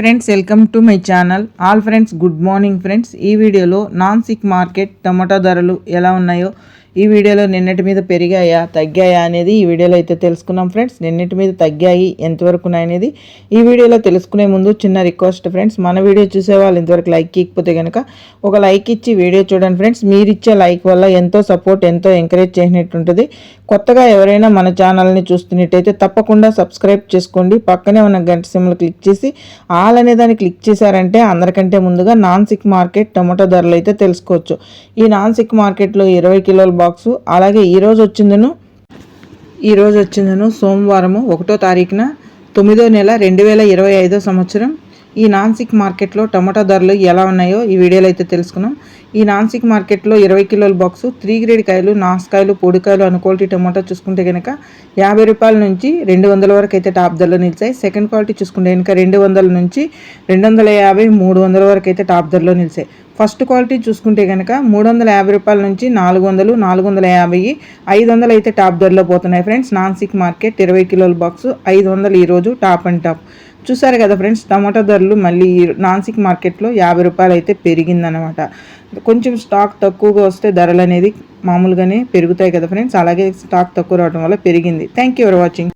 Friends welcome to my channel all friends good morning friends ఈ వీడియోలో non sick market టమాటా ధరలు ఎలా ఉన్నాయో ఈ వీడియోలో నిన్నటి మీద పెరిగాయా తగ్గాయా అనేది ఈ వీడియోలో అయితే తెలుసుకున్నాం ఫ్రెండ్స్. నిన్నటి మీద తగ్గాయి ఎంతవరకు అనేది ఈ వీడియోలో తెలుసుకునే ముందు చిన్న రిక్వెస్ట్ ఫ్రెండ్స్. మన వీడియో చూసే వాళ్ళు ఇంతవరకు లైక్ ఇకపోతే కనుక ఒక లైక్ ఇచ్చి వీడియో చూడండి ఫ్రెండ్స్. మీరు ఇచ్చే లైక్ వల్ల ఎంతో సపోర్ట్ ఎంతో ఎంకరేజ్ చేసినట్టు ఉంటుంది కొత్తగా ఎవరైనా మన ఛానల్ని చూస్తున్నట్టయితే తప్పకుండా సబ్స్క్రైబ్ చేసుకోండి. పక్కనే ఉన్న గంట సిమ్లు క్లిక్ చేసి ఆల్ అనే దాన్ని క్లిక్ చేశారంటే అందరికంటే ముందుగా నాన్ సిక్ మార్కెట్ టమాటో ధరలు అయితే తెలుసుకోవచ్చు. ఈ నాన్ సిక్ మార్కెట్లో ఇరవై కిలోల బాక్సు. అలాగే ఈరోజు వచ్చిందను ఈరోజు వచ్చిందను సోమవారము ఒకటో తారీఖున తొమ్మిదో నెల రెండు వేల ఇరవై ఐదో సంవత్సరం. ఈ నాన్సిక్ మార్కెట్లో టమాటా ధరలు ఎలా ఉన్నాయో ఈ వీడియోలో అయితే తెలుసుకున్నాం. ఈ నాన్సిక్ మార్కెట్లో ఇరవై కిలోల బాక్సు త్రీ గ్రేడ్ కాయలు నాసుకాయలు పొడికాయలు అను క్వాలిటీ టమాటా చూసుకుంటే కనుక యాభై రూపాయల నుంచి రెండు వందల వరకు అయితే టాప్ ధరలు నిలిచాయి. సెకండ్ క్వాలిటీ చూసుకుంటే కనుక రెండు వందల నుంచి రెండు వందల యాభై మూడు వందల వరకు అయితే టాప్ ధరలో నిలిచాయి. ఫస్ట్ క్వాలిటీ చూసుకుంటే కనుక మూడు వందల యాభై రూపాయల నుంచి నాలుగు వందలు నాలుగు వందల యాభై ఐదు వందలు అయితే టాప్ ధరలో పోతున్నాయి. ఫ్రెండ్స్ నాన్సిక్ మార్కెట్ ఇరవై కిలోల బాక్సు ఐదు వందలు ఈరోజు టాప్ అండ్ టాప్. చూసారు కదా ఫ్రెండ్స్ టమాటా ధరలు మళ్ళీ నాన్సిక్ మార్కెట్లో యాభై రూపాయలు అయితే పెరిగిందనమాట కొంచెం స్టాక్ తక్కువగా వస్తే ధరలు అనేది మామూలుగానే పెరుగుతాయి కదా ఫ్రెండ్స్ అలాగే స్టాక్ తక్కువ రావడం వల్ల పెరిగింది. Thank you for watching